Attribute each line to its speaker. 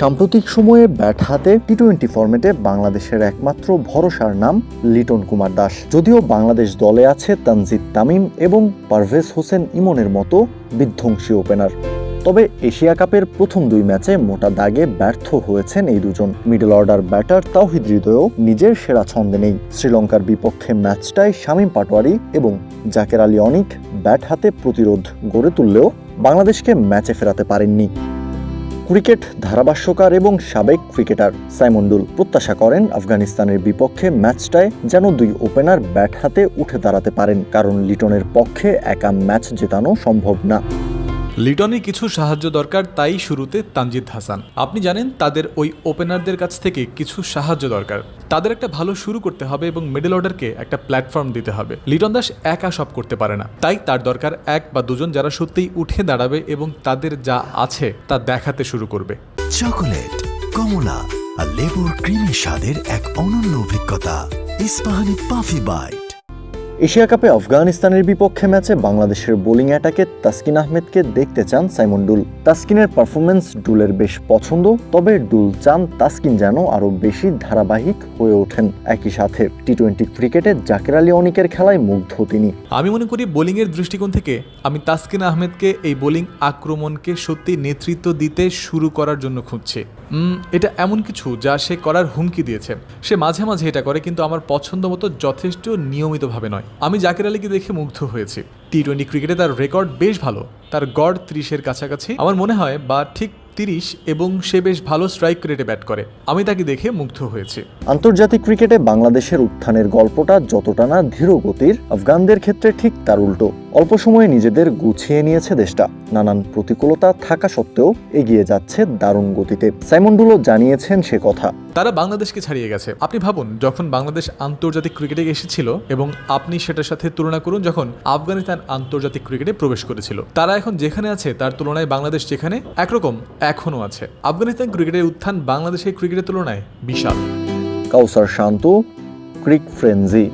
Speaker 1: সাম্প্রতিক সময়ে ব্যাট হাতে টি টোয়েন্টি ফরম্যাটে বাংলাদেশের একমাত্র ভরসার নাম লিটন কুমার দাস। যদিও বাংলাদেশ দলে আছে তানজিদ তামিম এবং পারভেজ হোসেন ইমনের মতো বিধ্বংসী ওপেনার তবে এশিয়া কাপের প্রথম দুই ম্যাচে মোটা দাগে ব্যর্থ হয়েছেন এই দুজন। মিডল অর্ডার ব্যাটার তাওহিদ হৃদয়ও নিজের সেরা ছন্দে নেই। শ্রীলঙ্কার বিপক্ষে ম্যাচটায় শামীম পাটোয়ারি এবং জাকের আলী অনিক ব্যাট হাতে প্রতিরোধ গড়ে তুললেও বাংলাদেশকে ম্যাচে ফেরাতে পারেননি। ক্রিকেট ধারাভাষ্যকার এবং সাবেক ক্রিকেটার সাইমন্ডুল প্রত্যাশা করেন আফগানিস্তানের বিপক্ষে ম্যাচটায় যেন দুই ওপেনার ব্যাট হাতে উঠে দাঁড়াতে পারেন, কারণ লিটনের পক্ষে একা ম্যাচ জেতানো সম্ভব না।
Speaker 2: লিটনের কিছু সাহায্য দরকার, তাই শুরুতে তানজিদ হাসান। আপনি জানেন, তাদের ওই ওপেনারদের কাছ থেকে কিছু সাহায্য দরকার। তাদের একটা ভালো শুরু করতে হবে এবং মিডল অর্ডারকে একটা প্ল্যাটফর্ম দিতে হবে। লিটন দাস একা সব করতে পারে না। তাই তার দরকার এক বা দুজন যারা সত্যিই উঠে দাঁড়াবে এবং তাদের যা আছে তা দেখাতে শুরু করবে।
Speaker 3: চকোলেট, কমলা আর লেবুর ক্রিমি স্বাদের এক অনন্য অভিজ্ঞতা। ইস্পাহানি পাফি বাইট
Speaker 1: এশিয়া কাপে আফগানিস্তানের বিপক্ষে ম্যাচে বাংলাদেশের বোলিং অ্যাটাকে তাসকিন আহমেদকে দেখতে চান সাইমন ডুল। তাসকিনের পারফরমেন্স ডুলের বেশ পছন্দ, তবে ডুল চান তাসকিন যেন আরও বেশি ধারাবাহিক হয়ে ওঠেন। একই সাথে টি টোয়েন্টি ক্রিকেটে জাকের আলী অনিকের খেলায় মুগ্ধ তিনি।
Speaker 2: আমি মনে করি বোলিংয়ের দৃষ্টিকোণ থেকে আমি তাসকিন আহমেদকে এই বোলিং আক্রমণকে সত্যি নেতৃত্ব দিতে শুরু করার জন্য খুঁজছি। এটা এমন কিছু যা সে করার হুমকি দিয়েছে। সে মাঝে মাঝে এটা করে, কিন্তু আমার পছন্দ মতো যথেষ্ট নিয়মিতভাবে নয়। আমি জাকির আলীকে দেখে মুগ্ধ হয়েছি। টি টোয়েন্টি ক্রিকেটে তার রেকর্ড বেশ ভালো। তার গড় ত্রিশের কাছাকাছি। আমার মনে হয়, বা ঠিক তিরিশ এবং সে বেশ ভালো স্ট্রাইক রেটে ব্যাট করে। আমি তাকে দেখে মুগ্ধ হয়েছে।
Speaker 1: আন্তর্জাতিক ক্রিকেটে বাংলাদেশের উত্থানের গল্পটা যতটা না ধীর গতির আফগানদের ক্ষেত্রে ঠিক তার উল্টো। অল্প সময়ে নিজেদের গুছিয়ে নিয়েছে দেশটা। নানান প্রতিকূলতা থাকা সত্ত্বেও এগিয়ে যাচ্ছে দারুণ গতিতে। সাইমন্ডুলো জানিয়েছেন সে কথা।
Speaker 2: তারা বাংলাদেশকে ছাড়িয়ে গেছে। আপনি ভাবুন যখন বাংলাদেশ আন্তর্জাতিক ক্রিকেটে এসেছিল এবং আপনি সেটার সাথে তুলনা করুন যখন আফগানিস্তান আন্তর্জাতিক ক্রিকেটে প্রবেশ করেছিল। তারা এখন যেখানে আছে তার তুলনায় বাংলাদেশ যেখানে একরকম এখনও আছে। আফগানিস্তান ক্রিকেটের উত্থান বাংলাদেশের ক্রিকেটের তুলনায় বিশাল।
Speaker 1: কাউসার শান্ত ক্রিক ফ্রেন্জি।